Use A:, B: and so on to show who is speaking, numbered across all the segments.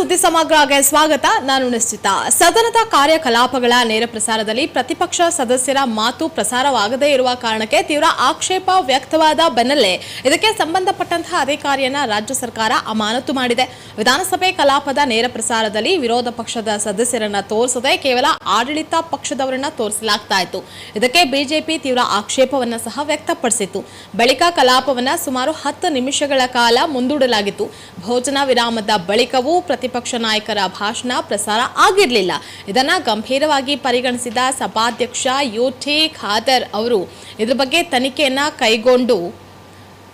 A: ಸುದ್ದಿ ಸಮಗ್ರಗೆ ಸ್ವಾಗತ. ನಾನು ನಿಶ್ಚಿತ. ಸದನದ ಕಾರ್ಯಕಲಾಪಗಳ ನೇರ ಪ್ರಸಾರದಲ್ಲಿ ಪ್ರತಿಪಕ್ಷ ಸದಸ್ಯರ ಮಾತು ಪ್ರಸಾರವಾಗದೇ ಇರುವ ಕಾರಣಕ್ಕೆ ತೀವ್ರ ಆಕ್ಷೇಪ ವ್ಯಕ್ತವಾದ ಬೆನ್ನಲ್ಲೇ ಇದಕ್ಕೆ ಸಂಬಂಧಪಟ್ಟಂತಹ ಅಧಿಕಾರಿಯನ್ನ ರಾಜ್ಯ ಸರ್ಕಾರ ಅಮಾನತು ಮಾಡಿದೆ. ವಿಧಾನಸಭೆ ಕಲಾಪದ ನೇರ ಪ್ರಸಾರದಲ್ಲಿ ವಿರೋಧ ಪಕ್ಷದ ಸದಸ್ಯರನ್ನ ತೋರಿಸದೆ ಕೇವಲ ಆಡಳಿತ ಪಕ್ಷದವರನ್ನ ತೋರಿಸಲಾಗ್ತಾ ಇತ್ತು. ಇದಕ್ಕೆ ಬಿಜೆಪಿ ತೀವ್ರ ಆಕ್ಷೇಪವನ್ನ ಸಹ ವ್ಯಕ್ತಪಡಿಸಿತ್ತು. ಬಳಿಕ ಕಲಾಪವನ್ನ ಸುಮಾರು ಹತ್ತು ನಿಮಿಷಗಳ ಕಾಲ ಮುಂದೂಡಲಾಗಿತ್ತು. ಭೋಜನ ವಿರಾಮದ ಬಳಿಕವೂ ಪ್ರತಿಪಕ್ಷ ನಾಯಕರ ಭಾಷಣ ಪ್ರಸಾರ ಆಗಿರಲಿಲ್ಲ. ಇದನ್ನು ಗಂಭೀರವಾಗಿ ಪರಿಗಣಿಸಿದ ಸಭಾಧ್ಯಕ್ಷ ಯೋಠೆ ಖಾದರ್ ಅವರು ಇದರ ಬಗ್ಗೆ ತನಿಖೆಯನ್ನ ಕೈಗೊಂಡು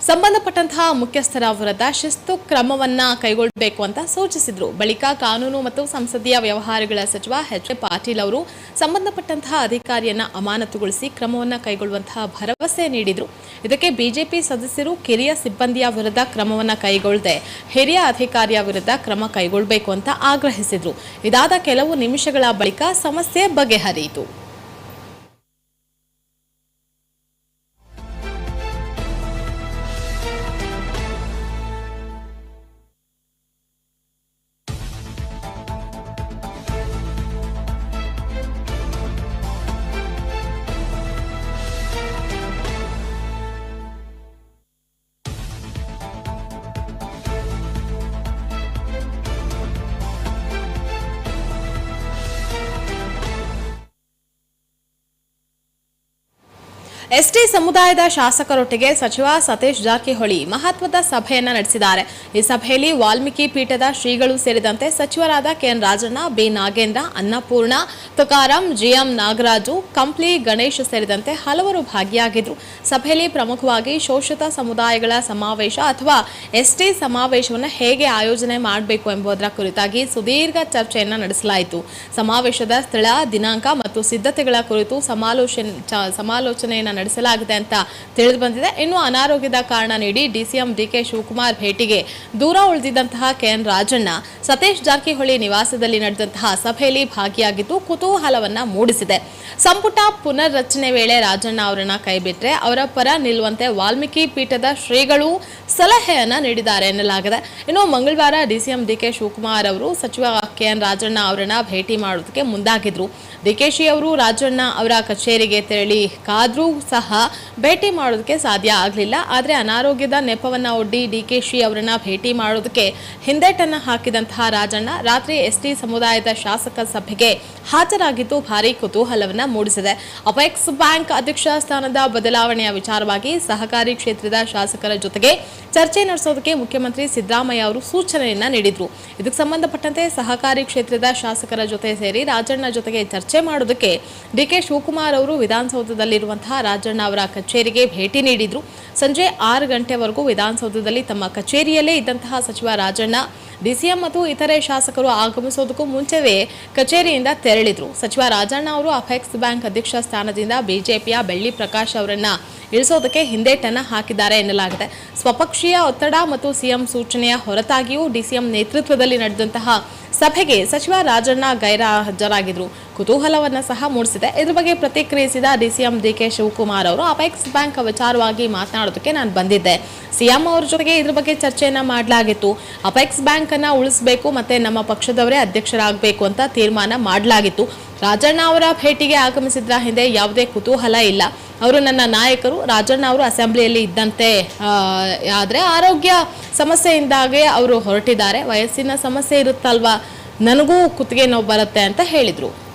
A: ಸಂಬಂಧಪಟ್ಟಂತಹ ಮುಖ್ಯಸ್ಥರ ವಿರುದ್ಧ ಶಿಸ್ತು ಕ್ರಮವನ್ನ ಕೈಗೊಳ್ಳಬೇಕು ಅಂತ ಸೂಚಿಸಿದ್ರು. ಬಳಿಕ ಕಾನೂನು ಮತ್ತು ಸಂಸದೀಯ ವ್ಯವಹಾರಗಳ ಸಚಿವ ಎಚ್ ಎ ಪಾಟೀಲ್ ಅವರು ಸಂಬಂಧಪಟ್ಟಂತಹ ಅಧಿಕಾರಿಯನ್ನ ಅಮಾನತುಗೊಳಿಸಿ ಕ್ರಮವನ್ನ ಕೈಗೊಳ್ಳುವಂತಹ ಭರವಸೆ ನೀಡಿದ್ರು. ಇದಕ್ಕೆ ಬಿಜೆಪಿ ಸದಸ್ಯರು ಕಿರಿಯ ಸಿಬ್ಬಂದಿಯ ವಿರುದ್ಧ ಕ್ರಮವನ್ನ ಕೈಗೊಳ್ಳದೆ ಹಿರಿಯ ಅಧಿಕಾರಿಯ ವಿರುದ್ಧ ಕ್ರಮ ಕೈಗೊಳ್ಳಬೇಕು ಅಂತ ಆಗ್ರಹಿಸಿದ್ರು. ಇದಾದ ಕೆಲವು ನಿಮಿಷಗಳ ಬಳಿಕ ಸಮಸ್ಯೆ ಬಗೆಹರಿಯಿತು. ಎಸ್ಟಿ ಸಮುದಾಯದ ಶಾಸಕರೊಟ್ಟಿಗೆ ಸಚಿವ ಸತೀಶ್ ಜಾರಕಿಹೊಳಿ ಮಹತ್ವದ ಸಭೆಯನ್ನ ನಡೆಸಿದ್ದಾರೆ. ಈ ಸಭೆಯಲ್ಲಿ ವಾಲ್ಮೀಕಿ ಪೀಠದ ಶ್ರೀಗಳು ಸೇರಿದಂತೆ ಸಚಿವರಾದ KN Rajanna, B Nagendra, Annapurna, Tukaram, GM Nagaraju, Kampli Ganesh ಸೇರಿದಂತೆ ಹಲವರು ಭಾಗಿಯಾಗಿದ್ದರು ಸಭೆಯಲ್ಲಿ ಪ್ರಮುಖವಾಗಿ ಶೋಷಿತ ಸಮುದಾಯಗಳ ಸಮಾವೇಶ ಅಥವಾ ಎಸ್ಟಿ ಸಮಾವೇಶವನ್ನು ಹೇಗೆ ಆಯೋಜನೆ ಮಾಡಬೇಕು ಎಂಬುದರ ಕುರಿತಾಗಿ ಸುದೀರ್ಘ ಚರ್ಚೆಯನ್ನ ನಡೆಸಲಾಯಿತು. ಸಮಾವೇಶದ ಸ್ಥಳ, ದಿನಾಂಕ ಮತ್ತು ಸಿದ್ಧತೆಗಳ ಕುರಿತು ಸಮಾಲೋಚನೆ ಸಮಾಲೋಚನೆಯನ್ನ ನಡೆಸಲಾಗಿದೆ ಅಂತ ತಿಳಿದು ಬಂದಿದೆ. ಇನ್ನು ಅನಾರೋಗ್ಯದ ಕಾರಣ ನೀಡಿ ಡಿಸಿಎಂ ಡಿಕೆ ಶಿವಕುಮಾರ್ ಭೇಟಿಗೆ ದೂರ ಉಳಿದಿದ್ದಂತಹ ಕೆಎನ್ ರಾಜಣ್ಣ ಸತೀಶ್ ಜಾರಕಿಹೊಳಿ ನಿವಾಸದಲ್ಲಿ ನಡೆದಂತಹ ಸಭೆಯಲ್ಲಿ ಭಾಗಿಯಾಗಿದ್ದು ಕುತೂಹಲವನ್ನ ಮೂಡಿಸಿದೆ. ಸಂಪುಟ ಪುನರ್ರಚನೆ ವೇಳೆ ರಾಜಣ್ಣ ಅವರನ್ನ ಕೈಬಿಟ್ರೆ ಅವರ ಪರ ನಿಲ್ಲುವಂತೆ ವಾಲ್ಮೀಕಿ ಪೀಠದ ಶ್ರೀಗಳು ಸಲಹೆಯನ್ನ ನೀಡಿದ್ದಾರೆ ಎನ್ನಲಾಗಿದೆ. ಇನ್ನು ಮಂಗಳವಾರ ಡಿಸಿಎಂ ಡಿಕೆ ಶಿವಕುಮಾರ್ ಅವರು ಸಚಿವ ಕೆಎನ್ ರಾಜಣ್ಣ ಅವರನ್ನ ಭೇಟಿ ಮಾಡೋದಕ್ಕೆ ಮುಂದಾಗಿದ್ರು. ಡಿಕೆಶಿ ಅವರು ರಾಜಣ್ಣ ಅವರ ಕಚೇರಿಗೆ ತೆರಳಿ ಕಾದ್ರೂ ಸಹ ಭೇಟಿ ಮಾಡೋದಕ್ಕೆ ಸಾಧ್ಯ ಆಗಲಿಲ್ಲ. ಆದರೆ ಅನಾರೋಗ್ಯದ ನೆಪವನ್ನು ಒಡ್ಡಿ ಡಿಕೆಶಿ ಅವರನ್ನು ಭೇಟಿ ಮಾಡೋದಕ್ಕೆ ಹಿಂದೇಟನ್ನು ಹಾಕಿದಂತಹ ರಾಜಣ್ಣ ರಾತ್ರಿ ಎಸ್ಟಿ ಸಮುದಾಯದ ಶಾಸಕ ಸಭೆಗೆ ಹಾಜರಾಗಿದ್ದು ಭಾರಿ ಕುತೂಹಲವನ್ನ ಮೂಡಿಸಿದೆ. ಅಪೆಕ್ಸ್ ಬ್ಯಾಂಕ್ ಅಧ್ಯಕ್ಷ ಸ್ಥಾನದ ಬದಲಾವಣೆಯ ವಿಚಾರವಾಗಿ ಸಹಕಾರಿ ಕ್ಷೇತ್ರದ ಶಾಸಕರ ಜೊತೆಗೆ ಚರ್ಚೆ ನಡೆಸೋದಕ್ಕೆ ಮುಖ್ಯಮಂತ್ರಿ ಸಿದ್ದರಾಮಯ್ಯ ಅವರು ಸೂಚನೆಯನ್ನ ನೀಡಿದ್ರು. ಇದಕ್ಕೆ ಸಂಬಂಧಪಟ್ಟಂತೆ ಸಹಕಾರಿ ಕ್ಷೇತ್ರದ ಶಾಸಕರ ಜೊತೆ ಸೇರಿ ರಾಜಣ್ಣ ಜೊತೆಗೆ ಚರ್ಚೆ ಮಾಡೋದಕ್ಕೆ ಡಿಕೆ ಶಿವಕುಮಾರ್ ಅವರು ವಿಧಾನಸೌಧದಲ್ಲಿರುವಂತಹ ರಾಜಣ್ಣ ಅವರ ಕಚೇರಿಗೆ ಭೇಟಿ ನೀಡಿದ್ರು. ಸಂಜೆ ಆರು ಗಂಟೆವರೆಗೂ ವಿಧಾನಸೌಧದಲ್ಲಿ ತಮ್ಮ ಕಚೇರಿಯಲ್ಲೇ ಇದ್ದಂತಹ ಸಚಿವ ರಾಜಣ್ಣ, ಡಿಸಿಎಂ ಮತ್ತು ಇತರೆ ಶಾಸಕರು ಆಗಮಿಸೋದಕ್ಕೂ ಮುಂಚೆವೇ ಕಚೇರಿಯಿಂದ ತೆರಳಿದ್ರು. ಸಚಿವ ರಾಜಣ್ಣ ಅವರು ಅಫೆಕ್ಸ್ ಬ್ಯಾಂಕ್ ಅಧ್ಯಕ್ಷ ಸ್ಥಾನದಿಂದ ಬಿಜೆಪಿಯ ಬೆಳ್ಳಿ ಪ್ರಕಾಶ್ ಅವರನ್ನ ಇಳಿಸೋದಕ್ಕೆ ಹಿಂದೇಟನ್ನು ಹಾಕಿದ್ದಾರೆ ಎನ್ನಲಾಗಿದೆ. ಸ್ವಪಕ್ಷೀಯ ಒತ್ತಡ ಮತ್ತು ಸಿಎಂ ಸೂಚನೆಯ ಹೊರತಾಗಿಯೂ ಡಿಸಿಎಂ ನೇತೃತ್ವದಲ್ಲಿ ನಡೆದಂತಹ ಸಭೆಗೆ ಸಚಿವ ರಾಜಣ್ಣ ಗೈರ ಹಾಜರಾಗಿದ್ರು. ಕುತೂಹಲವನ್ನ ಸಹ ಮೂಡಿಸಿದೆ. ಇದ್ರ ಬಗ್ಗೆ ಪ್ರತಿಕ್ರಿಯಿಸಿದ ಡಿಸಿಎಂ ಡಿಕೆ ಶಿವಕುಮಾರ್ ಅವರು, ಅಪೆಕ್ಸ್ ಬ್ಯಾಂಕ್ ವಿಚಾರವಾಗಿ ಮಾತನಾಡೋದಕ್ಕೆ ನಾನು ಬಂದಿದ್ದೆ. ಸಿಎಂ ಅವ್ರ ಜೊತೆಗೆ ಇದ್ರ ಬಗ್ಗೆ ಚರ್ಚೆಯನ್ನ ಮಾಡಲಾಗಿತ್ತು. ಅಪೆಕ್ಸ್ ಬ್ಯಾಂಕ್ ಅನ್ನ ಉಳಿಸಬೇಕು ಮತ್ತೆ ನಮ್ಮ ಪಕ್ಷದವರೇ ಅಧ್ಯಕ್ಷರಾಗಬೇಕು ಅಂತ ತೀರ್ಮಾನ ಮಾಡಲಾಗಿತ್ತು. ರಾಜಣ್ಣ ಅವರ ಭೇಟಿಗೆ ಆಗಮಿಸಿದ್ರ ಹಿಂದೆ ಯಾವುದೇ ಕುತೂಹಲ ಇಲ್ಲ. ಅವರು ನನ್ನ ನಾಯಕರು, ರಾಜಣ್ಣ ಅವರು ಅಸೆಂಬ್ಲಿಯಲ್ಲಿ ಇದ್ದಂತೆ. ಆದ್ರೆ ಆರೋಗ್ಯ ಸಮಸ್ಯೆಯಿಂದಾಗೆ ಅವರು ಹೊರಟಿದ್ದಾರೆ. ವಯಸ್ಸಿನ ಸಮಸ್ಯೆ ಇರುತ್ತಲ್ವಾ? ನನಗೂ ಕುತ್ತಿಗೆ ನೋವು ಬರುತ್ತೆ ಅಂತ ಹೇಳಿದ್ರು.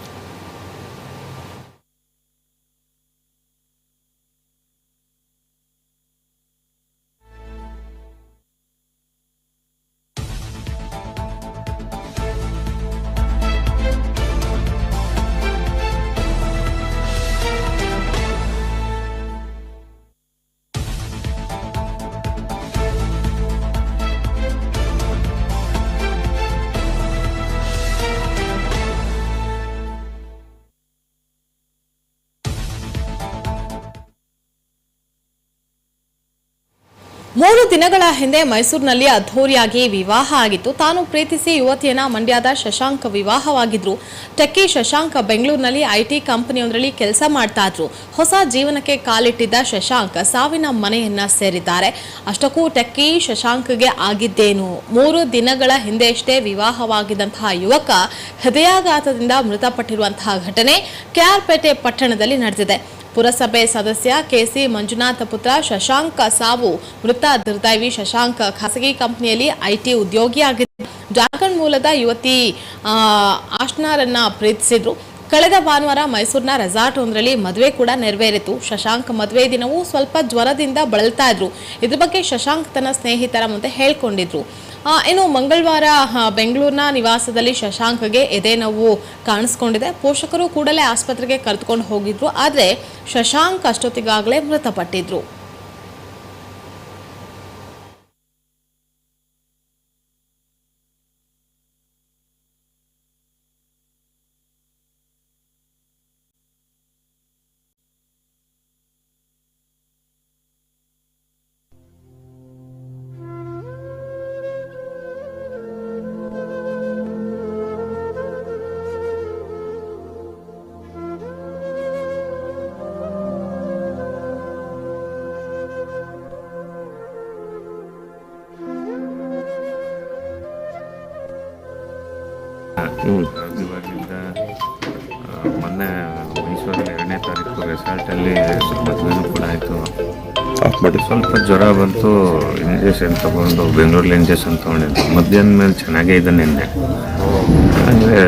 A: ಮೂರು ದಿನಗಳ ಹಿಂದೆ ಮೈಸೂರಿನಲ್ಲಿ ಅದ್ಧೂರಿಯಾಗಿ ವಿವಾಹ ಆಗಿತ್ತು. ತಾನು ಪ್ರೀತಿಸಿ ಯುವತಿಯನ್ನ ಮಂಡ್ಯದ ಶಶಾಂಕ್ ವಿವಾಹವಾಗಿದ್ರು. ಟೆಕ್ಕಿ ಶಶಾಂಕ್ ಬೆಂಗಳೂರಿನಲ್ಲಿ ಐಟಿ ಕಂಪನಿಯೊಂದರಲ್ಲಿ ಕೆಲಸ ಮಾಡ್ತಾ ಇದ್ರು. ಹೊಸ ಜೀವನಕ್ಕೆ ಕಾಲಿಟ್ಟಿದ್ದ ಶಶಾಂಕ್ ಸಾವಿನ ಮನೆಯನ್ನ ಸೇರಿದ್ದಾರೆ. ಅಷ್ಟಕ್ಕೂ ಟೆಕ್ಕಿ ಶಶಾಂಕ್ಗೆ ಆಗಿದ್ದೇನು? ಮೂರು ದಿನಗಳ ಹಿಂದೆಯಷ್ಟೇ ವಿವಾಹವಾಗಿದ್ದಂತಹ ಯುವಕ ಹೃದಯಾಘಾತದಿಂದ ಮೃತಪಟ್ಟಿರುವಂತಹ ಘಟನೆ ಕೆಆರ್ಪೇಟೆ ಪಟ್ಟಣದಲ್ಲಿ ನಡೆದಿದೆ. ಪುರಸಭೆ ಸದಸ್ಯ ಕೆಸಿ ಮಂಜುನಾಥ ಪುತ್ರ ಶಶಾಂಕ ಸಾವು, ಮೃತ ದುರ್ದೈವಿ ಶಶಾಂಕ ಖಾಸಗಿ ಕಂಪನಿಯಲ್ಲಿ ಐಟಿ ಉದ್ಯೋಗಿಯಾಗಿದ್ದ ಜಾರ್ಖಂಡ್ ಮೂಲದ ಯುವತಿ ಆಶ್ನಾರನ್ನ ಪ್ರೀತಿಸಿದ್ರು. ಕಳೆದ ಭಾನುವಾರ ಮೈಸೂರಿನ ರೆಸಾರ್ಟ್ ಒಂದರಲ್ಲಿ ಮದುವೆ ಕೂಡ ನೆರವೇರಿತು. ಶಶಾಂಕ್ ಮದುವೆ ದಿನವೂ ಸ್ವಲ್ಪ ಜ್ವರದಿಂದ ಬಳಲ್ತಾ ಇದ್ರು. ಇದ್ರ ಬಗ್ಗೆ ಶಶಾಂಕ್ ತನ್ನ ಸ್ನೇಹಿತರ ಮುಂದೆ ಹೇಳ್ಕೊಂಡಿದ್ರು. ಇನ್ನು ಮಂಗಳವಾರ ಬೆಂಗಳೂರಿನ ನಿವಾಸದಲ್ಲಿ ಶಶಾಂಕ್ಗೆ ಎದೆ ನೋವು ಕಾಣಿಸ್ಕೊಂಡಿದೆ. ಪೋಷಕರು ಕೂಡಲೇ ಆಸ್ಪತ್ರೆಗೆ ಕರೆದುಕೊಂಡು ಹೋಗಿದ್ರು, ಆದರೆ ಶಶಾಂಕ್ ಅಷ್ಟೊತ್ತಿಗಾಗಲೇ ಮೃತಪಟ್ಟಿದ್ರು.
B: ಆ, ಮೊನ್ನೆ ಮೈಸೂರಲ್ಲಿ ಎರಡನೇ ತಾರೀಕು ರೆಸಾರ್ಟಲ್ಲಿ ಮದುವೆನೂ ಕೂಡ ಆಯಿತು. ಬಟ್ ಸ್ವಲ್ಪ ಜ್ವರ ಬಂತು ಇಂಜೆಕ್ಷನ್ ತಗೊಂಡು ಬೆಂಗಳೂರಲ್ಲಿ ಇಂಜೆಕ್ಷನ್ ತೊಗೊಂಡಿದ್ದು. ಮಧ್ಯಾಹ್ನ ಮೇಲೆ ಚೆನ್ನಾಗೇ ಇದೆ ನಿನ್ನೆ. ಅಂದರೆ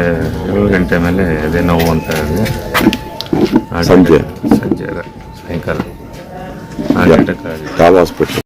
B: ಏಳು ಗಂಟೆ ಮೇಲೆ ಅದೇ ನೋವು ಅಂತ ಇದೆ ಹಾರ್ಟ್
C: ಸಂಜೆ?
B: ಸಂಜೆ ಸಾಯಂಕಾಲ. ಹಾರ್ಟ್ ಅಟ್ಯಾಕ್ ಆಗಿದೆ.
C: ಯಾವ ಹಾಸ್ಪಿಟ್ಲ್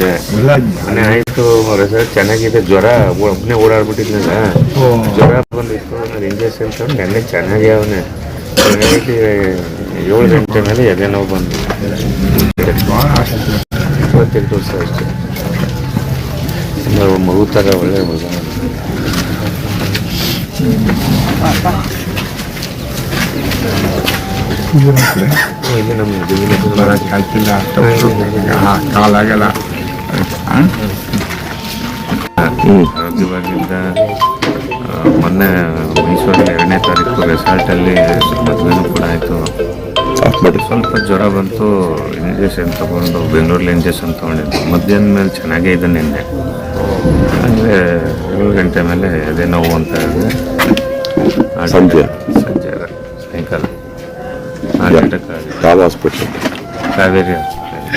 B: ಮನೆ ಆಯಿತು ರಿಸಲ್ಟ್ ಚೆನ್ನಾಗಿದೆ ಜ್ವರ. ಒಬ್ಬನೇ ಓಡಾಡ್ಬಿಟ್ಟಿದ್ನಲ್ಲ ಜ್ವರ ಬಂದಿತ್ತು. ನಾನು ಇಂಜೆಕ್ಷನ್ ತಗೊಂಡು ನೆನ್ನೆ ಚೆನ್ನಾಗಿ ಅವನೇ. ನೈಟ್ ಏಳು ಗಂಟೆ ಮೇಲೆ ಎದೆ ನೋವು ಬಂದು ಇಪ್ಪತ್ತೆಂಟು ವರ್ಷ ಅಷ್ಟೇ. ಮಗು ಥರ ಒಳ್ಳೆ ಮಗ ಇದು ನಮ್ಮ
C: ಕಾಲಾಗಲ್ಲ
B: ಇವಾಗಿಂದ ಆ, ಮೊನ್ನೆ ಮೈಸೂರಲ್ಲಿ ಎರಡನೇ ತಾರೀಕು ರೆಸಾರ್ಟಲ್ಲಿ ಮದುವೆನೂ ಕೂಡ ಆಯಿತು. ಸ್ವಲ್ಪ ಜ್ವರ ಬಂತು ಇಂಜೆಕ್ಷನ್ ತೊಗೊಂಡು ಬೆಂಗಳೂರಲ್ಲಿ ಇಂಜೆಕ್ಷನ್ ತೊಗೊಂಡಿದ್ದು. ಮಧ್ಯಾಹ್ನ ಮೇಲೆ ಚೆನ್ನಾಗೇ ಇದೆ ನಿನ್ನೆ. ಅಂದರೆ ಏಳು ಗಂಟೆ ಮೇಲೆ ಅದೇ ನೋವು ಅಂತ ಇದೆ
D: ಸಂಜೆ?
B: ಸಂಜೆ ಸಾಯಂಕಾಲ. ಆರು ಅಟ್ಯಾಕ್ ಆಗಿದೆ. ಕಾವೇರಿ ಹಾಸ್ಪಿಟಲ್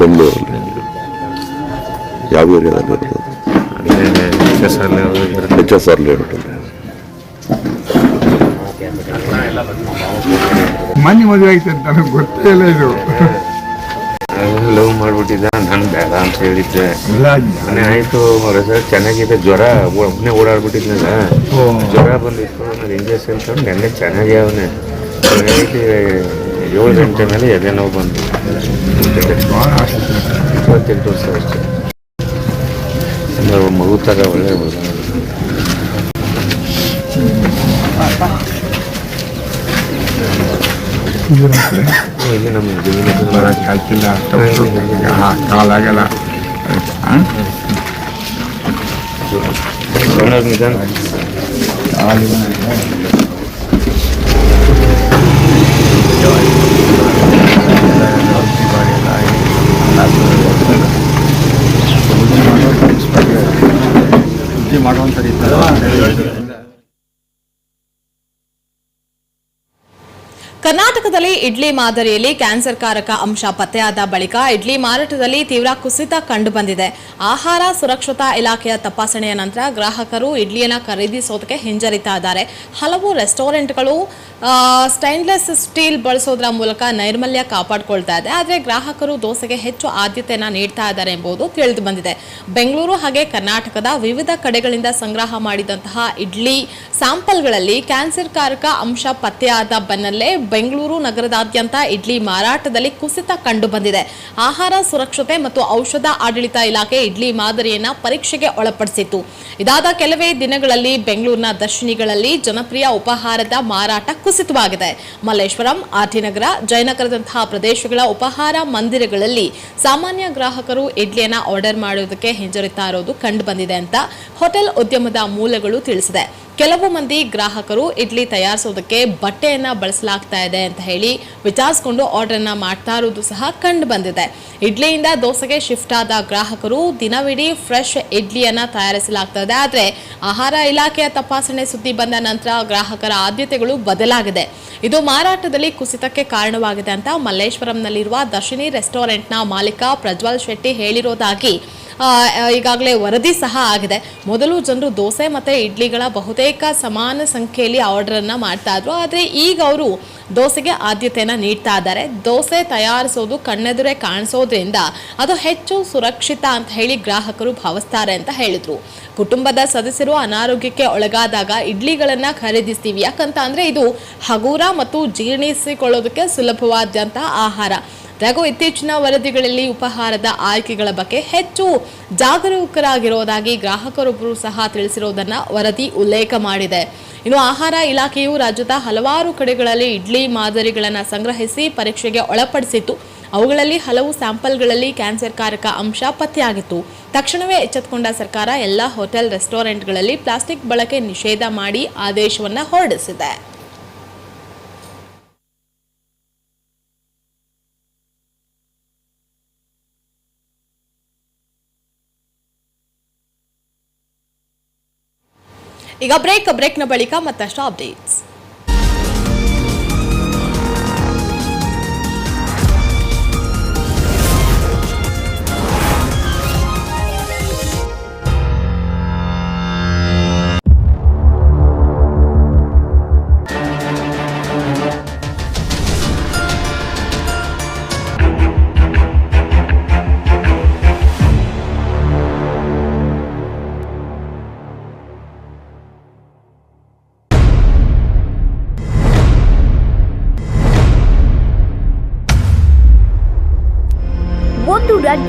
D: ಬೆಂಗಳೂರಲ್ಲಿ. ಯಾವ ಏರಿಯಾದಲ್ಲಿ
B: ಅಲ್ಲೇ ಎಚ್ ಎಸ್
D: ಆರ್ ಲೇಔಟ್
C: ಮನೆ ಮದುವೆ ಆಯ್ತು ಅಂತ ನನಗೆ ಗೊತ್ತೇ ಇಲ್ಲ ಇದು.
B: ಲವ್ ಮಾಡ್ಬಿಟ್ಟಿದ್ದ ನಾನು ಬೇಡ ಅಂತ ಹೇಳಿದ್ದೆ.
C: ಇಲ್ಲ
B: ಮನೆ ಆಯಿತು ರಿಸಲ್ಟ್ ಚೆನ್ನಾಗಿದೆ ಜ್ವರ ಒಬ್ಬನೇ ಓಡಾಡ್ಬಿಟ್ಟಿದ್ನಲ್ಲ.
C: ಓ.
B: ಜ್ವರ ಬಂದಿತ್ತು ನಾನು ಇಂಜೆಕ್ಷನ್ ತಗೊಂಡು ನೆನ್ನೆ ಚೆನ್ನಾಗಿ ಅವನೇ. ಏಳು ಗಂಟೆ ಮೇಲೆ ಎದೆ ನೋವು ಬಂದು. ಇಪ್ಪತ್ತೆಂಟು ವರ್ಷ ಅಷ್ಟೇ. ಅಂದ್ರೆ ಮಗು ಥರ ಒಳ್ಳೆ ಹುಡುಗ
C: ಇದ್ರ ಕಡೆ
B: ಇಲ್ಲಿ ನಮ್ಮ ಜಮೀನು
C: ಬರಕ್ಕೆ ಆಗ್ತಿಲ್ಲ ಹಾಂ ಕಾಲಾಗಲ್ಲ ಹಾಂ
B: ನಿಧಾನ
A: ಕರ್ನಾಟಕದಲ್ಲಿ ಇಡ್ಲಿ ಮಾದರಿಯಲ್ಲಿ ಕ್ಯಾನ್ಸರ್ ಕಾರಕ ಅಂಶ ಪತ್ತೆಯಾದ ಬಳಿಕ ಇಡ್ಲಿ ಮಾರಾಟದಲ್ಲಿ ತೀವ್ರ ಕುಸಿತ ಕಂಡುಬಂದಿದೆ. ಆಹಾರ ಸುರಕ್ಷತಾ ಇಲಾಖೆಯ ತಪಾಸಣೆಯ ನಂತರ ಗ್ರಾಹಕರು ಇಡ್ಲಿಯನ್ನು ಖರೀದಿಸೋದಕ್ಕೆ ಹಿಂಜರಿತಾ ಇದ್ದಾರೆ. ಹಲವು ರೆಸ್ಟೋರೆಂಟ್ಗಳು ಸ್ಟೈನ್ಲೆಸ್ ಸ್ಟೀಲ್ ಬಳಸೋದ್ರ ಮೂಲಕ ನೈರ್ಮಲ್ಯ ಕಾಪಾಡಿಕೊಳ್ತಾ ಇದೆ. ಆದರೆ ಗ್ರಾಹಕರು ದೋಸೆಗೆ ಹೆಚ್ಚು ಆದ್ಯತೆಯನ್ನು ನೀಡ್ತಾ ಇದ್ದಾರೆ ಎಂಬುದು ತಿಳಿದು ಬಂದಿದೆ. ಬೆಂಗಳೂರು ಹಾಗೆ ಕರ್ನಾಟಕದ ವಿವಿಧ ಕಡೆಗಳಿಂದ ಸಂಗ್ರಹ ಮಾಡಿದಂತಹ ಇಡ್ಲಿ ಸ್ಯಾಂಪಲ್ಗಳಲ್ಲಿ ಕ್ಯಾನ್ಸರ್ ಕಾರಕ ಅಂಶ ಪತ್ತೆಯಾದ ಬೆನ್ನಲ್ಲೇ ಬೆಂಗಳೂರು ನಗರದಾದ್ಯಂತ ಇಡ್ಲಿ ಮಾರಾಟದಲ್ಲಿ ಕುಸಿತ ಕಂಡುಬಂದಿದೆ. ಆಹಾರ ಸುರಕ್ಷತೆ ಮತ್ತು ಔಷಧ ಆಡಳಿತ ಇಲಾಖೆ ಇಡ್ಲಿ ಮಾದರಿಯನ್ನ ಪರೀಕ್ಷೆಗೆ ಒಳಪಡಿಸಿತ್ತು. ಇದಾದ ಕೆಲವೇ ದಿನಗಳಲ್ಲಿ ಬೆಂಗಳೂರಿನ ದರ್ಶಿನಿಗಳಲ್ಲಿ ಜನಪ್ರಿಯ ಉಪಹಾರದ ಮಾರಾಟ ಕುಸಿತವಾಗಿದೆ. ಮಲ್ಲೇಶ್ವರಂ ಆರ್ಟಿ ನಗರ ಜಯನಗರದಂತಹ ಪ್ರದೇಶಗಳ ಉಪಹಾರ ಮಂದಿರಗಳಲ್ಲಿ ಸಾಮಾನ್ಯ ಗ್ರಾಹಕರು ಇಡ್ಲಿಯನ್ನ ಆರ್ಡರ್ ಮಾಡೋದಕ್ಕೆ ಹಿಂಜರಿತಾ ಇರೋದು ಕಂಡುಬಂದಿದೆ ಅಂತ ಹೋಟೆಲ್ ಉದ್ಯಮದ ಮೂಲಗಳು ತಿಳಿಸಿದೆ. ಕೆಲವು ಮಂದಿ ಗ್ರಾಹಕರು ಇಡ್ಲಿ ತಯಾರಿಸೋದಕ್ಕೆ ಬಟ್ಟೆಯನ್ನ ಬಳಸಲಾಗ್ತಾ ಇದೆ ಅಂತ ಹೇಳಿ ವಿಚಾರಿಸ್ಕೊಂಡು ಆರ್ಡರ್ನ ಮಾಡ್ತಾ ಇರೋದು ಸಹ ಕಂಡು ಬಂದಿದೆ. ಇಡ್ಲಿಯಿಂದ ದೋಸೆಗೆ ಶಿಫ್ಟ್ ಆದ ಗ್ರಾಹಕರು ದಿನವಿಡೀ ಫ್ರೆಶ್ ಇಡ್ಲಿಯನ್ನ ಇದೆ. ಆದರೆ ಆಹಾರ ಇಲಾಖೆಯ ತಪಾಸಣೆ ಸುದ್ದಿ ಬಂದ ನಂತರ ಗ್ರಾಹಕರ ಆದ್ಯತೆಗಳು ಬದಲಾಗಿದೆ. ಇದು ಮಾರಾಟದಲ್ಲಿ ಕುಸಿತಕ್ಕೆ ಕಾರಣವಾಗಿದೆ ಅಂತ ಮಲ್ಲೇಶ್ವರಂನಲ್ಲಿರುವ ದರ್ಶಿನಿ ರೆಸ್ಟೋರೆಂಟ್ನ ಮಾಲೀಕ ಪ್ರಜ್ವಲ್ ಶೆಟ್ಟಿ ಹೇಳಿರೋದಾಗಿ ಈಗಾಗಲೇ ವರದಿ ಸಹ ಆಗಿದೆ. ಮೊದಲು ಜನರು ದೋಸೆ ಮತ್ತು ಇಡ್ಲಿಗಳ ಬಹುತೇಕ ಸಮಾನ ಸಂಖ್ಯೆಯಲ್ಲಿ ಆರ್ಡರನ್ನು ಮಾಡ್ತಾ ಇದ್ರು. ಆದರೆ ಈಗ ಅವರು ದೋಸೆಗೆ ಆದ್ಯತೆಯನ್ನು ನೀಡ್ತಾ ಇದ್ದಾರೆ. ದೋಸೆ ತಯಾರಿಸೋದು ಕಣ್ಣೆದುರೇ ಕಾಣಿಸೋದ್ರಿಂದ ಅದು ಹೆಚ್ಚು ಸುರಕ್ಷಿತ ಅಂತ ಹೇಳಿ ಗ್ರಾಹಕರು ಭಾವಿಸ್ತಾರೆ ಅಂತ ಹೇಳಿದರು. ಕುಟುಂಬದ ಸದಸ್ಯರು ಅನಾರೋಗ್ಯಕ್ಕೆ ಒಳಗಾದಾಗ ಇಡ್ಲಿಗಳನ್ನು ಖರೀದಿಸ್ತೀವಿ. ಯಾಕಂತ ಅಂದರೆ ಇದು ಹಗುರ ಮತ್ತು ಜೀರ್ಣಿಸಿಕೊಳ್ಳೋದಕ್ಕೆ ಸುಲಭವಾದಂತಹ ಆಹಾರ. ಹಾಗೂ ಇತ್ತೀಚಿನ ವರದಿಗಳಲ್ಲಿ ಉಪಹಾರದ ಆಯ್ಕೆಗಳ ಬಗ್ಗೆ ಹೆಚ್ಚು ಜಾಗರೂಕರಾಗಿರೋದಾಗಿ ಗ್ರಾಹಕರೊಬ್ಬರು ಸಹ ತಿಳಿಸಿರೋದನ್ನ ವರದಿ ಉಲ್ಲೇಖ ಮಾಡಿದೆ. ಇನ್ನು ಆಹಾರ ಇಲಾಖೆಯು ರಾಜ್ಯದ ಹಲವಾರು ಕಡೆಗಳಲ್ಲಿ ಇಡ್ಲಿ ಮಾದರಿಗಳನ್ನು ಸಂಗ್ರಹಿಸಿ ಪರೀಕ್ಷೆಗೆ ಒಳಪಡಿಸಿತ್ತು. ಅವುಗಳಲ್ಲಿ ಹಲವು ಸ್ಯಾಂಪಲ್ಗಳಲ್ಲಿ ಕ್ಯಾನ್ಸರ್ ಕಾರಕ ಅಂಶ ಪತ್ತೆಯಾಗಿತ್ತು. ತಕ್ಷಣವೇ ಎಚ್ಚೆತ್ತುಕೊಂಡ ಸರ್ಕಾರ ಎಲ್ಲ ಹೋಟೆಲ್ ರೆಸ್ಟೋರೆಂಟ್ಗಳಲ್ಲಿ ಪ್ಲಾಸ್ಟಿಕ್ ಬಳಕೆ ನಿಷೇಧ ಮಾಡಿ ಆದೇಶವನ್ನು ಹೊರಡಿಸಿದೆ. ಈಗ ಬ್ರೇಕ್ ಬ್ರೇಕ್ನ ಬಳಿಕ ಮತ್ತಷ್ಟು ಅಪ್ಡೇಟ್ಸ್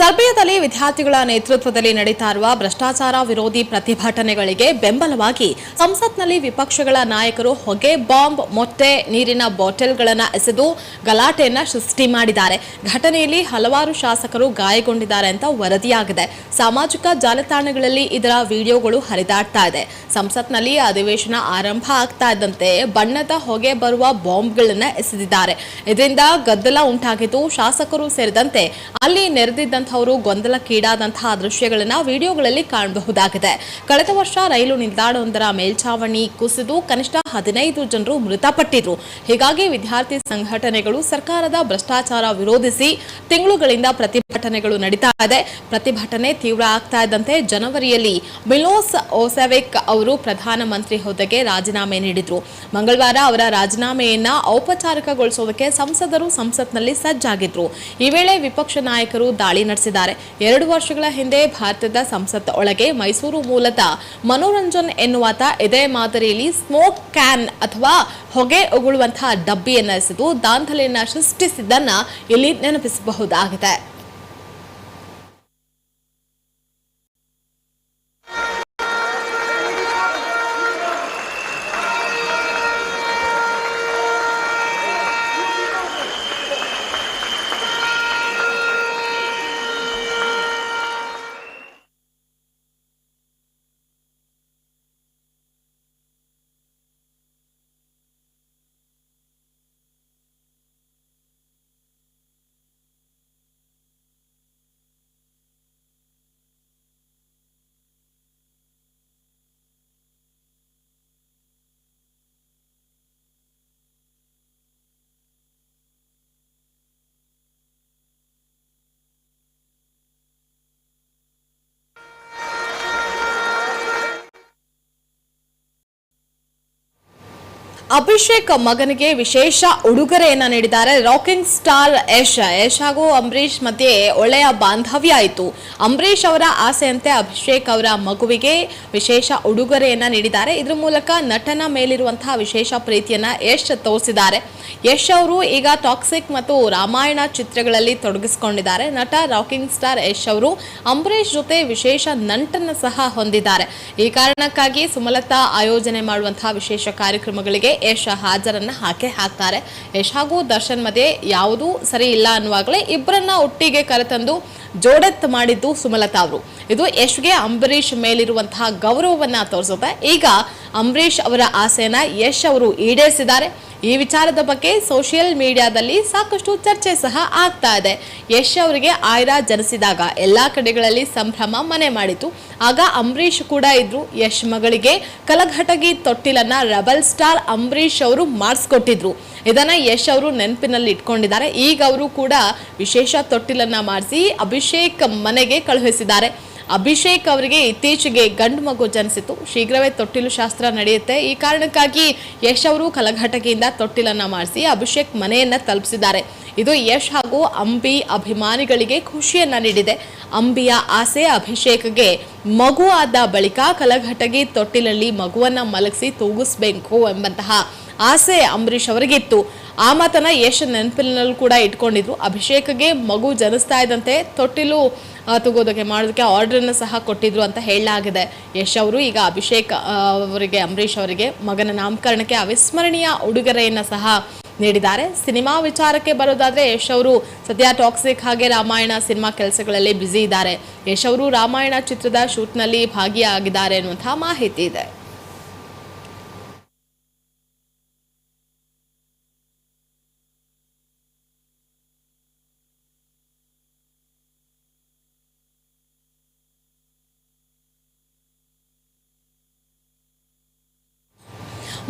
A: ಸರ್ಬಿಯಾದಲ್ಲಿ ವಿದ್ಯಾರ್ಥಿಗಳ ನೇತೃತ್ವದಲ್ಲಿ ನಡೀತಾ ಇರುವ ಭ್ರಷ್ಟಾಚಾರ ವಿರೋಧಿ ಪ್ರತಿಭಟನೆಗಳಿಗೆ ಬೆಂಬಲವಾಗಿ ಸಂಸತ್ನಲ್ಲಿ ವಿಪಕ್ಷಗಳ ನಾಯಕರು ಹೊಗೆ ಬಾಂಬ್, ಮೊಟ್ಟೆ, ನೀರಿನ ಬಾಟಲ್ಗಳನ್ನು ಎಸೆದು ಗಲಾಟೆಯನ್ನು ಸೃಷ್ಟಿ ಮಾಡಿದ್ದಾರೆ. ಘಟನೆಯಲ್ಲಿ ಹಲವಾರು ಶಾಸಕರು ಗಾಯಗೊಂಡಿದ್ದಾರೆ ಅಂತ ವರದಿಯಾಗಿದೆ. ಸಾಮಾಜಿಕ ಜಾಲತಾಣಗಳಲ್ಲಿ ಇದರ ವಿಡಿಯೋಗಳು ಹರಿದಾಡ್ತಾ ಇದೆ. ಸಂಸತ್ನಲ್ಲಿ ಅಧಿವೇಶನ ಆರಂಭ ಆಗ್ತಾ ಇದ್ದಂತೆ ಬಣ್ಣದ ಹೊಗೆ ಬರುವ ಬಾಂಬ್ಗಳನ್ನು ಎಸೆದಿದ್ದಾರೆ. ಇದರಿಂದ ಗದ್ದಲ ಉಂಟಾಗಿದ್ದು ಶಾಸಕರು ಸೇರಿದಂತೆ ಅಲ್ಲಿ ನೆರೆದಿದ್ದಂಥವರು ಗೊಂದಲಕ್ಕೀಡಾದಂತಹ ದೃಶ್ಯಗಳನ್ನ ವಿಡಿಯೋಗಳಲ್ಲಿ ಕಾಣಬಹುದಾಗಿದೆ. ಕಳೆದ ವರ್ಷ ರೈಲು ನಿಲ್ದಾಣವೊಂದರ ಮೇಲ್ಛಾವಣಿ ಕುಸಿದು ಕನಿಷ್ಠ ಹದಿನೈದು ಜನರು ಮೃತಪಟ್ಟಿದ್ರು. ಹೀಗಾಗಿ ವಿದ್ಯಾರ್ಥಿ ಸಂಘಟನೆಗಳು ಸರ್ಕಾರದ ಭ್ರಷ್ಟಾಚಾರ ವಿರೋಧಿಸಿ ತಿಂಗಳುಗಳಿಂದ ಪ್ರತಿಭಟನೆಗಳು ನಡೀತಾ ಇದೆ. ಪ್ರತಿಭಟನೆ ತೀವ್ರ ಆಗ್ತಾ ಇದ್ದಂತೆ ಜನವರಿಯಲ್ಲಿ ಮಿಲೋಸ್ ಓಸೆವೆಕ್ ಅವರು ಪ್ರಧಾನಮಂತ್ರಿ ಹುದ್ದೆಗೆ ರಾಜೀನಾಮೆ ನೀಡಿದ್ರು. ಮಂಗಳವಾರ ಅವರ ರಾಜೀನಾಮೆಯನ್ನ ಔಪಚಾರಿಕಗೊಳಿಸೋದಕ್ಕೆ ಸಂಸದರು ಸಂಸತ್ನಲ್ಲಿ ಸಜ್ಜಾಗಿದ್ರು. ಈ ವೇಳೆ ವಿಪಕ್ಷ ನಾಯಕರು ದಾಳಿ ನಡೆಸಿದ್ದಾರೆ ಎರಡು ವರ್ಷಗಳ ಹಿಂದೆ ಭಾರತದ ಸಂಸತ್ ಒಳಗೆ ಮೈಸೂರು ಮೂಲದ ಮನೋರಂಜನ್ ಎನ್ನುವಾತ ಇದೇ ಮಾದರಿಯಲ್ಲಿ ಸ್ಮೋಕ್ ಕ್ಯಾನ್ ಅಥವಾ ಹೊಗೆ ಉಗುಳುವಂತಹ ಡಬ್ಬಿಯನ್ನು ಎಸೆದು ದಾಂಧಲೆಯನ್ನು ಸೃಷ್ಟಿಸಿದ್ದನ್ನು ಇಲ್ಲಿ ನೆನಪಿಸಬಹುದಾಗಿದೆ. ಅಭಿಷೇಕ್ ಮಗನಿಗೆ ವಿಶೇಷ ಉಡುಗೊರೆಯನ್ನ ನೀಡಿದ್ದಾರೆ. ರಾಕಿಂಗ್ ಸ್ಟಾರ್ ಯಶ್ ಯಶ್ ಹಾಗೂ ಅಂಬರೀಷ್ ಮಧ್ಯೆ ಒಳ್ಳೆಯ ಬಾಂಧವ್ಯ ಆಯಿತು. ಅಂಬರೀಷ್ ಅವರ ಆಸೆಯಂತೆ ಅಭಿಷೇಕ್ ಅವರ ಮಗುವಿಗೆ ವಿಶೇಷ ಉಡುಗೊರೆಯನ್ನ ನೀಡಿದ್ದಾರೆ. ಇದ್ರ ಮೂಲಕ ನಟನ ಮೇಲಿರುವಂತಹ ವಿಶೇಷ ಪ್ರೀತಿಯನ್ನ ಯಶ್ ತೋರಿಸಿದ್ದಾರೆ. ಯಶ್ ಅವರು ಈಗ ಟಾಕ್ಸಿಕ್ ಮತ್ತು ರಾಮಾಯಣ ಚಿತ್ರಗಳಲ್ಲಿ ತೊಡಗಿಸಿಕೊಂಡಿದ್ದಾರೆ. ನಟ ರಾಕಿಂಗ್ ಸ್ಟಾರ್ ಯಶ್ ಅವರು ಅಂಬರೀಷ್ ಜೊತೆ ವಿಶೇಷ ನಂಟನ್ನು ಸಹ ಹೊಂದಿದ್ದಾರೆ. ಈ ಕಾರಣಕ್ಕಾಗಿ ಸುಮಲತಾ ಆಯೋಜನೆ ಮಾಡುವಂತಹ ವಿಶೇಷ ಕಾರ್ಯಕ್ರಮಗಳಿಗೆ ಯಶ್ ಹಾಜರನ್ನ ಹಾಕೇ ಹಾಕ್ತಾರೆ. ಯಶ್ ಹಾಗೂ ದರ್ಶನ್ ಮಧ್ಯೆ ಯಾವುದೂ ಸರಿ ಇಲ್ಲ ಅನ್ನುವಾಗಲೇ ಇಬ್ಬರನ್ನ ಒಟ್ಟಿಗೆ ಕರೆತಂದು ಜೋಡೆತ್ ಮಾಡಿದ್ದು ಸುಮಲತಾ ಅವರು. ಇದು ಯಶ್ಗೆ ಅಂಬರೀಷ್ ಮೇಲಿರುವಂತಹ ಗೌರವವನ್ನ ತೋರಿಸುತ್ತೆ. ಈಗ ಅಂಬರೀಷ್ ಅವರ ಆಸೆಯನ್ನ ಯಶ್ ಅವರು ಈಡೇರಿಸಿದ್ದಾರೆ. ಈ ವಿಚಾರದ ಬಗ್ಗೆ ಸೋಷಿಯಲ್ ಮೀಡಿಯಾದಲ್ಲಿ ಸಾಕಷ್ಟು ಚರ್ಚೆ ಸಹ ಆಗ್ತಾ ಇದೆ. ಯಶ್ ಅವರಿಗೆ ಆಯ್ರಾ ಜನಿಸಿದಾಗ ಎಲ್ಲಾ ಕಡೆಗಳಲ್ಲಿ ಸಂಭ್ರಮ ಮನೆ ಮಾಡಿತು. ಆಗ ಅಂಬರೀಷ್ ಕೂಡ ಇದ್ರು. ಯಶ್ ಮಗಳಿಗೆ ಕಲಘಟಗಿ ತೊಟ್ಟಿಲನ್ನ ರಬಲ್ ಸ್ಟಾರ್ ಅಂಬರೀಷ್ ಅವರು ಮಾಡಿಸ್ಕೊಟ್ಟಿದ್ರು. ಇದನ್ನ ಯಶ್ ಅವರು ನೆನಪಿನಲ್ಲಿ ಇಟ್ಕೊಂಡಿದ್ದಾರೆ. ಈಗ ಅವರು ಕೂಡ ವಿಶೇಷ ತೊಟ್ಟಿಲನ್ನ ಮಾಡಿಸಿ ಅಭಿಷೇಕ್ ಮನೆಗೆ ಕಳುಹಿಸಿದ್ದಾರೆ. ಅಭಿಷೇಕ್ ಅವರಿಗೆ ಇತ್ತೀಚೆಗೆ ಗಂಡು ಮಗು ಜನಿಸಿತು. ಶೀಘ್ರವೇ ತೊಟ್ಟಿಲು ಶಾಸ್ತ್ರ ನಡೆಯುತ್ತೆ. ಈ ಕಾರಣಕ್ಕಾಗಿ ಯಶ್ ಅವರು ಕಲಘಟಕಿಯಿಂದ ತೊಟ್ಟಿಲನ್ನ ಮಾಡಿಸಿ ಅಭಿಷೇಕ್ ಮನೆಯನ್ನ ತಲುಪಿಸಿದ್ದಾರೆ. ಇದು ಯಶ್ ಹಾಗೂ ಅಂಬಿ ಅಭಿಮಾನಿಗಳಿಗೆ ಖುಷಿಯನ್ನ ನೀಡಿದೆ. ಅಂಬಿಯ ಆಸೆ ಅಭಿಷೇಕ್ಗೆ ಮಗು ಆದ ಬಳಿಕ ಕಲಘಟಗಿ ತೊಟ್ಟಿಲಲ್ಲಿ ಮಗುವನ್ನ ಮಲಗಿಸಿ ತೂಗಿಸ್ಬೇಕು ಎಂಬಂತಹ ಆಸೆ ಅಂಬರೀಷ್ ಅವರಿಗಿತ್ತು. ಆ ಮಾತನ್ನ ಯಶ್ ನೆನಪಿನಲ್ಲೂ ಕೂಡ ಇಟ್ಕೊಂಡಿದ್ರು. ಅಭಿಷೇಕ್ಗೆ ಮಗು ಜನಿಸ್ತಾ ಇದ್ದಂತೆ ತೊಟ್ಟಿಲು ತಗೋದಕ್ಕೆ ಮಾಡೋದಕ್ಕೆ ಆರ್ಡ್ರನ್ನು ಸಹ ಕೊಟ್ಟಿದ್ರು ಅಂತ ಹೇಳಲಾಗಿದೆ. ಯಶ್ ಅವರು ಈಗ ಅಭಿಷೇಕ್ ಅವರಿಗೆ, ಅಂಬರೀಷ್ ಅವರಿಗೆ ಮಗನ ನಾಮಕರಣಕ್ಕೆ ಅವಿಸ್ಮರಣೀಯ ಉಡುಗೊರೆಯನ್ನು ಸಹ ನೀಡಿದ್ದಾರೆ. ಸಿನಿಮಾ ವಿಚಾರಕ್ಕೆ ಬರೋದಾದರೆ ಯಶ್ ಅವರು ಸದ್ಯ ಟಾಕ್ಸಿಕ್ ಹಾಗೆ ರಾಮಾಯಣ ಸಿನಿಮಾ ಕೆಲಸಗಳಲ್ಲಿ ಬ್ಯುಸಿ ಇದ್ದಾರೆ. ಯಶ್ ಅವರು ರಾಮಾಯಣ ಚಿತ್ರದ ಶೂಟ್ನಲ್ಲಿ ಭಾಗಿಯಾಗಿದ್ದಾರೆ ಅನ್ನುವಂತಹ ಮಾಹಿತಿ ಇದೆ.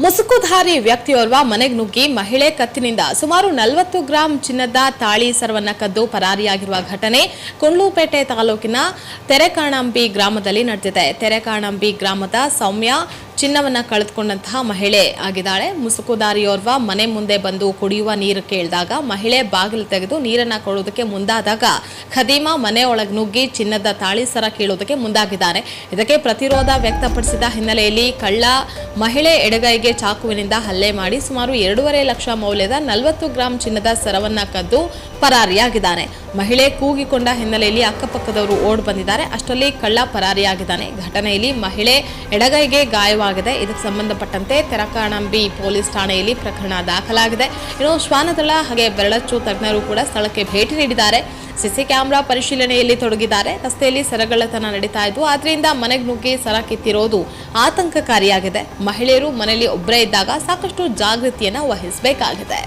A: ಮುಸುಕುಧಾರಿ ವ್ಯಕ್ತಿಯೋರ್ವ ಮನೆಗೆ ನುಗ್ಗಿ ಮಹಿಳೆ ಕತ್ತಿನಿಂದ ಸುಮಾರು ನಲವತ್ತು ಗ್ರಾಂ ಚಿನ್ನದ ತಾಳಿ ಸರವನ್ನ ಕದ್ದು ಪರಾರಿಯಾಗಿರುವ ಘಟನೆ ಕುಂಡ್ಲುಪೇಟೆ ತಾಲೂಕಿನ ತೆರೆಕಾಣಂಬಿ ಗ್ರಾಮದಲ್ಲಿ ನಡೆದಿದೆ. ತೆರೆಕಾಣಂಬಿ ಗ್ರಾಮದ ಸೌಮ್ಯ ಚಿನ್ನವನ್ನ ಕಳೆದುಕೊಂಡಂತಹ ಮಹಿಳೆ ಆಗಿದ್ದಾಳೆ. ಮುಸುಕುದಾರಿಯೋರ್ವ ಮನೆ ಮುಂದೆ ಬಂದು ಕುಡಿಯುವ ನೀರು ಕೇಳಿದಾಗ ಮಹಿಳೆ ಬಾಗಿಲು ತೆಗೆದು ನೀರನ್ನ ಕೊಡೋದಕ್ಕೆ ಮುಂದಾದಾಗ ಖದೀಮಾ ಮನೆ ಒಳಗೆ ನುಗ್ಗಿ ಚಿನ್ನದ ತಾಳಿ ಸರ ಕೀಳೋದಕ್ಕೆ ಮುಂದಾಗಿದ್ದಾನೆ. ಇದಕ್ಕೆ ಪ್ರತಿರೋಧ ವ್ಯಕ್ತಪಡಿಸಿದ ಹಿನ್ನೆಲೆಯಲ್ಲಿ ಕಳ್ಳ ಮಹಿಳೆ ಎಡಗೈಗೆ ಚಾಕುವಿನಿಂದ ಹಲ್ಲೆ ಮಾಡಿ ಸುಮಾರು ಎರಡೂವರೆ ಲಕ್ಷ ಮೌಲ್ಯದ ನಲವತ್ತು ಗ್ರಾಂ ಚಿನ್ನದ ಸರವನ್ನ ಕದ್ದು ಪರಾರಿಯಾಗಿದ್ದಾನೆ. ಮಹಿಳೆ ಕೂಗಿಕೊಂಡ ಹಿನ್ನೆಲೆಯಲ್ಲಿ ಅಕ್ಕಪಕ್ಕದವರು ಓಡ್ ಬಂದಿದ್ದಾರೆ. ಅಷ್ಟರಲ್ಲಿ ಕಳ್ಳ ಪರಾರಿಯಾಗಿದ್ದಾನೆ. ಘಟನೆಯಲ್ಲಿ ಮಹಿಳೆ ಎಡಗೈಗೆ ಗಾಯವಾಗಿದೆ ಇದಕ್ಕೆ ಸಂಬಂಧಪಟ್ಟಂತೆ ತೆರಕಾಣಂಬಿ ಪೊಲೀಸ್ ಠಾಣೆಯಲ್ಲಿ ಪ್ರಕರಣ ದಾಖಲಾಗಿದೆ. ಇನ್ನು ಶ್ವಾನದಳ ಹಾಗೆ ಬೆರಳಚ್ಚು ತಜ್ಞರು ಕೂಡ ಸ್ಥಳಕ್ಕೆ ಭೇಟಿ ನೀಡಿದ್ದಾರೆ. ಸಿಸಿ ಕ್ಯಾಮೆರಾ ಪರಿಶೀಲನೆಯಲ್ಲಿ ತೊಡಗಿದ್ದಾರೆ. ರಸ್ತೆಯಲ್ಲಿ ಸರಗಳ್ಳತನ ನಡೀತಾ ಇದ್ದು, ಆದ್ರಿಂದ ಮನೆಗೆ ನುಗ್ಗಿ ಸರ ಕಿತ್ತಿರೋದು ಆತಂಕಕಾರಿಯಾಗಿದೆ. ಮಹಿಳೆಯರು ಮನೆಯಲ್ಲಿ ಒಬ್ಬರೇ ಇದ್ದಾಗ ಸಾಕಷ್ಟು ಜಾಗೃತಿಯನ್ನು ವಹಿಸಬೇಕಾಗಿದೆ.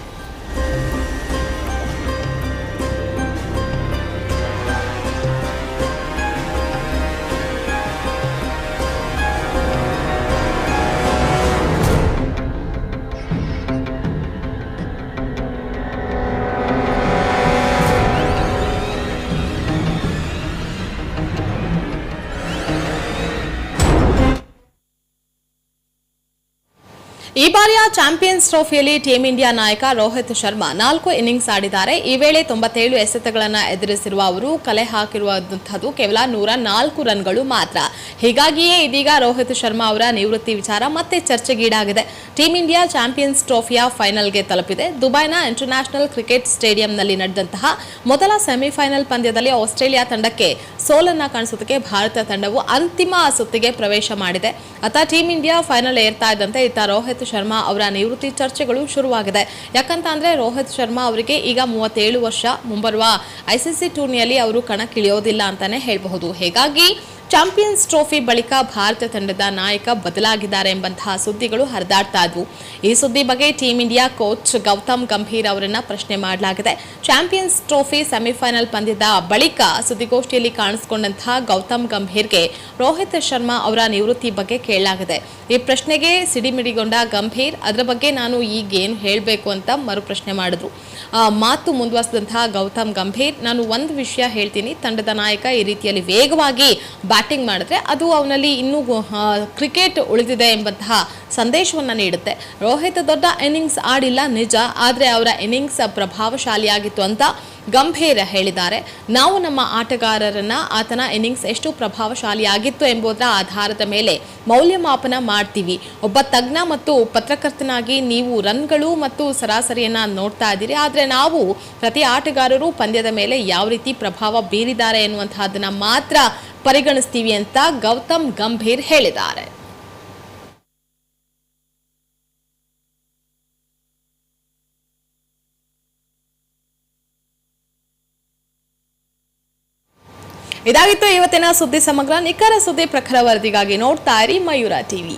A: ಈ ಬಾರಿಯ ಚಾಂಪಿಯನ್ಸ್ ಟ್ರೋಫಿಯಲ್ಲಿ ಟೀಂ ಇಂಡಿಯಾ ನಾಯಕ ರೋಹಿತ್ ಶರ್ಮಾ ನಾಲ್ಕು ಇನ್ನಿಂಗ್ಸ್ ಆಡಿದ್ದಾರೆ. ಈ ವೇಳೆ ತೊಂಬತ್ತೇಳು ಎಸೆತಗಳನ್ನು ಎದುರಿಸಿರುವ ಅವರು ಕಲೆ ಹಾಕಿರುವಂತಹದ್ದು ಕೇವಲ ನೂರ ನಾಲ್ಕು ರನ್ಗಳು ಮಾತ್ರ. ಹೀಗಾಗಿಯೇ ಇದೀಗ ರೋಹಿತ್ ಶರ್ಮಾ ಅವರ ನಿವೃತ್ತಿ ವಿಚಾರ ಮತ್ತೆ ಚರ್ಚೆಗೀಡಾಗಿದೆ. ಟೀಂ ಇಂಡಿಯಾ ಚಾಂಪಿಯನ್ಸ್ ಟ್ರೋಫಿಯ ಫೈನಲ್ಗೆ ತಲುಪಿದೆ. ದುಬೈನ ಇಂಟರ್ನ್ಯಾಷನಲ್ ಕ್ರಿಕೆಟ್ ಸ್ಟೇಡಿಯಂನಲ್ಲಿ ನಡೆದಂತಹ ಮೊದಲ ಸೆಮಿಫೈನಲ್ ಪಂದ್ಯದಲ್ಲಿ ಆಸ್ಟ್ರೇಲಿಯಾ ತಂಡಕ್ಕೆ ಸೋಲನ್ನು ಕಾಣಿಸೋದಕ್ಕೆ ಭಾರತ ತಂಡವು ಅಂತಿಮ ಸುತ್ತಿಗೆ ಪ್ರವೇಶ ಮಾಡಿದೆ. ಅತ ಟೀಂ ಇಂಡಿಯಾ ಫೈನಲ್ ಏರ್ತಾ ಇದ್ದಂತೆ ಇತ್ತ ರೋಹಿತ್ ಶರ್ಮಾ ಅವರ ನಿವೃತ್ತಿ ಚರ್ಚೆಗಳು ಶುರುವಾಗಿದೆ. ಯಾಕಂತ ಅಂದ್ರೆ ರೋಹಿತ್ ಶರ್ಮಾ ಅವರಿಗೆ ಈಗ ಮೂವತ್ತೇಳು ವರ್ಷ ಮುಂಬರುವ ಐಸಿಸಿ ಟೂರ್ನಿಯಲ್ಲಿ ಅವರು ಕಣಕ್ಕಿಳಿಯೋದಿಲ್ಲ ಅಂತಾನೆ ಹೇಳಬಹುದು. ಹೀಗಾಗಿ ಚಾಂಪಿಯನ್ಸ್ ಟ್ರೋಫಿ ಬಳಿಕ ಭಾರತ ತಂಡದ ನಾಯಕ ಬದಲಾಗಿದ್ದಾರೆ ಎಂಬಂತಹ ಸುದ್ದಿಗಳು ಹರಿದಾಡ್ತಾ ಇದ್ವು. ಈ ಸುದ್ದಿ ಬಗ್ಗೆ team India coach Gautam Gambhir ಅವರನ್ನ ಪ್ರಶ್ನೆ ಮಾಡಲಾಗಿದೆ. ಚಾಂಪಿಯನ್ಸ್ ಟ್ರೋಫಿ ಸೆಮಿಫೈನಲ್ ಪಂದ್ಯದ ಬಳಿಕ ಸುದ್ದಿಗೋಷ್ಠಿಯಲ್ಲಿ ಕಾಣಿಸಿಕೊಂಡಂತಹ ಗೌತಮ್ ಗಂಭೀರ್ಗೆ ರೋಹಿತ್ ಶರ್ಮಾ ಅವರ ನಿವೃತ್ತಿ ಬಗ್ಗೆ ಕೇಳಲಾಗಿದೆ. ಈ ಪ್ರಶ್ನೆಗೆ ಸಿಡಿಮಿಡಿಗೊಂಡ ಗಂಭೀರ್, ಅದರ ಬಗ್ಗೆ ನಾನು ಈಗೇನು ಹೇಳಬೇಕು ಅಂತ ಮರು ಪ್ರಶ್ನೆ ಮಾಡಿದ್ರು ಮಾತು ಮುಂದುವರೆಸಿದಂತಹ ಗೌತಮ್ ಗಂಭೀರ್, ನಾನು ಒಂದು ವಿಷಯ ಹೇಳ್ತೀನಿ, ತಂಡದ ನಾಯಕ ಈ ರೀತಿಯಲ್ಲಿ ವೇಗವಾಗಿ ಬ್ಯಾಟಿಂಗ್ ಮಾಡಿದ್ರೆ ಅದು ಅವನಲ್ಲಿ ಇನ್ನೂ ಕ್ರಿಕೆಟ್ ಉಳಿದಿದೆ ಎಂಬಂತಹ ಸಂದೇಶವನ್ನು ನೀಡುತ್ತೆ. ರೋಹಿತ್ ದೊಡ್ಡ ಇನ್ನಿಂಗ್ಸ್ ಆಡಿಲ್ಲ ನಿಜ, ಆದರೆ ಅವರ ಇನ್ನಿಂಗ್ಸ್ ಪ್ರಭಾವಶಾಲಿಯಾಗಿತ್ತು ಅಂತ ಗಂಭೀರ ಹೇಳಿದ್ದಾರೆ. ನಾವು ನಮ್ಮ ಆಟಗಾರರನ್ನ ಆತನ ಇನ್ನಿಂಗ್ಸ್ ಎಷ್ಟು ಪ್ರಭಾವಶಾಲಿಯಾಗಿತ್ತು ಎಂಬುದರ ಆಧಾರದ ಮೇಲೆ ಮೌಲ್ಯಮಾಪನ ಮಾಡ್ತೀವಿ. ಒಬ್ಬ ತಜ್ಞ ಮತ್ತು ಪತ್ರಕರ್ತನಾಗಿ ನೀವು ರನ್ಗಳು ಮತ್ತು ಸರಾಸರಿಯನ್ನ ನೋಡ್ತಾ ಇದ್ದೀರಿ, ಆದರೆ ನಾವು ಪ್ರತಿ ಆಟಗಾರರು ಪಂದ್ಯದ ಮೇಲೆ ಯಾವ ರೀತಿ ಪ್ರಭಾವ ಬೀರಿದ್ದಾರೆ ಎನ್ನುವಂತಹದನ್ನ ಮಾತ್ರ ಪರಿಗಣಿಸ್ತೀವಿ ಅಂತ ಗೌತಮ್ ಗಂಭೀರ್ ಹೇಳಿದ್ದಾರೆ. ಇದಾಗಿತ್ತು ಇವತ್ತಿನ ಸುದ್ದಿ ಸಮಗ್ರ, ನಿಖರ ಸುದ್ದಿ ಪ್ರಖರ ವರದಿಗಾಗಿ ನೋಡ್ತಾ ಇರಿ ಮಯೂರ ಟಿವಿ.